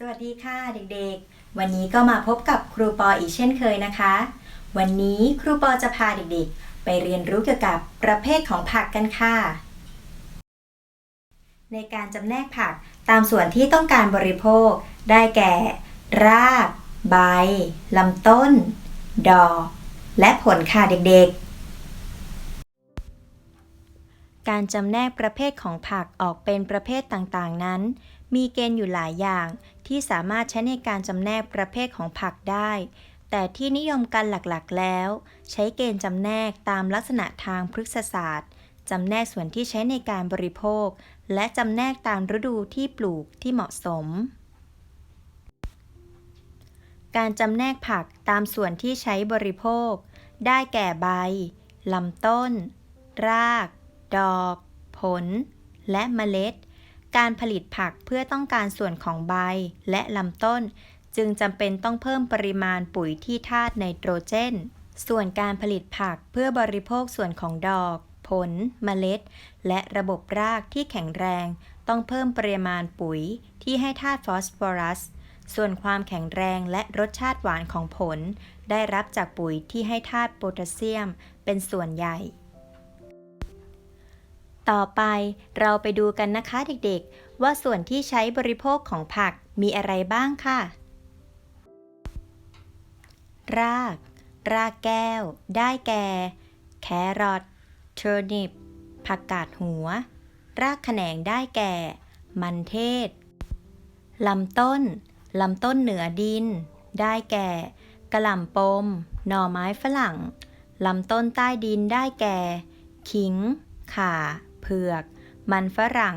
สวัสดีค่ะเด็กๆ วันนี้ก็มาพบกับครูปออีกเช่นเคยนะคะ วันนี้ครูปอจะพาเด็กๆ ไปเรียนรู้เกี่ยวกับประเภทของผักกันค่ะ ในการจำแนกผักตามส่วนที่ต้องการบริโภค ได้แก่ ราก ใบลำต้น ดอก และผลค่ะเด็กๆ การจำแนกประเภทของผักออกเป็นประเภทต่างๆนั้น มีเกณฑ์อยู่หลายอย่าง ที่สามารถใช้ในการจำแนกประเภทของผักได้ แต่ที่นิยมกันหลักๆแล้ว ใช้เกณฑ์จำแนกตามลักษณะทางพฤกษศาสตร์จำแนกส่วนที่ใช้ในการบริโภค และจำแนกตามฤดูที่ปลูกที่เหมาะสม การจำแนกผักตามส่วนที่ใช้บริโภค ได้แก่ใบลำต้น ราก ดอก ผล และเมล็ด การผลิตผักเพื่อต้องการส่วนของใบและลำต้น จึงจำเป็นต้องเพิ่มปริมาณปุ๋ยที่ธาตุไนโตรเจน ส่วนการผลิตผักเพื่อบริโภคส่วนของดอก ผล เมล็ด และระบบรากที่แข็งแรง ต้องเพิ่มปริมาณปุ๋ยที่ให้ธาตุฟอสฟอรัส ส่วนความแข็งแรงและรสชาติหวานของผล ได้รับจากปุ๋ยที่ให้ธาตุโพแทสเซียม เป็นส่วนใหญ่ ต่อไปเราไปดูกันนะคะเด็กๆ ว่าส่วนที่ใช้บริโภคของผักมีอะไรบ้างค่ะ ราก รากแก้ว ได้แก่ แครอทเทอร์นิปผักกาดหัว รากแขนงได้แก่ มันเทศ ลำต้น ลำต้นเหนือดิน ได้แก่ กระหล่ำปม หน่อไม้ฝรั่ง ลำต้นใต้ดินได้แก่ ขิงข่า เผือก มันฝรั่ง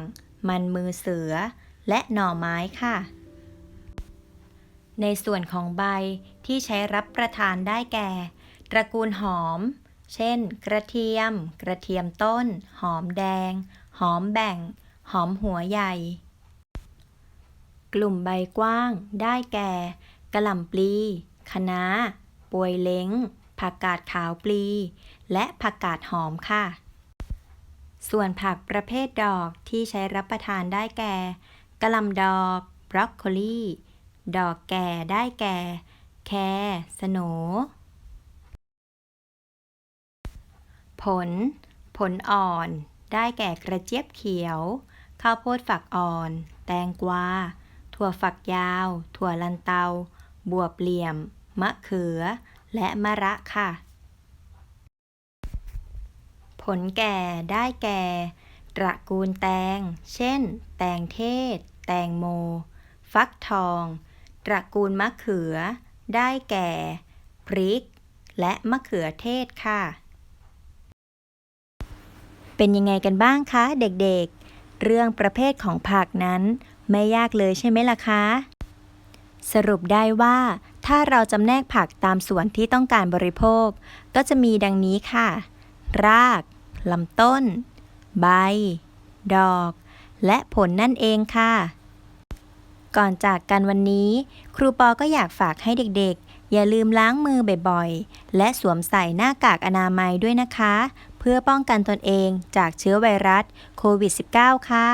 มันมือเสือ และหน่อไม้ค่ะ ในส่วนของใบที่ใช้รับประทานได้แก่ ตระกูลหอม เช่น กระเทียม กระเทียมต้น หอมแดง หอมแบ่ง หอมหัวใหญ่ กลุ่มใบกว้างได้แก่กระหล่ำปลีคะน้าปวยเล้งผักกาดขาวปลี และผักกาดหอมค่ะ ส่วนผักประเภทดอกที่ใช้รับประทานได้แก่กระหล่ำดอก บรอกโคลี ดอกแก่ได้แก่ แครสโนผล ผลอ่อน ได้แก่กระเจี๊ยบเขียว ข้าวโพดฝักอ่อน แตงกวา ถั่วฝักยาว ถั่วลันเตา บวบเหลี่ยม มะเขือ และมะระค่ะ ผลแก่ได้แก่ ตระกูลแตง เช่น แตงเทศ แตงโม ฟักทอง ตระกูลมะเขือ ได้แก่ พริก และมะเขือเทศค่ะ เป็นยังไงกันบ้างคะเด็กๆ เรื่องประเภทของผักนั้น ไม่ยากเลยใช่ไหมล่ะคะ สรุปได้ว่า ถ้าเราจำแนกผักตามส่วนที่ต้องการบริโภค ก็จะมีดังนี้ค่ะ รากลำต้น ใบ ดอก และผลนั่นเองค่ะ ก่อนจากกันวันนี้ ครูปอก็อยากฝากให้เด็กๆ อย่าลืมล้างมือบ่อยๆ และสวมใส่หน้ากากอนามัยด้วยนะคะ เพื่อป้องกันตนเองจากเชื้อไวรัสโควิด -19 ค่ะ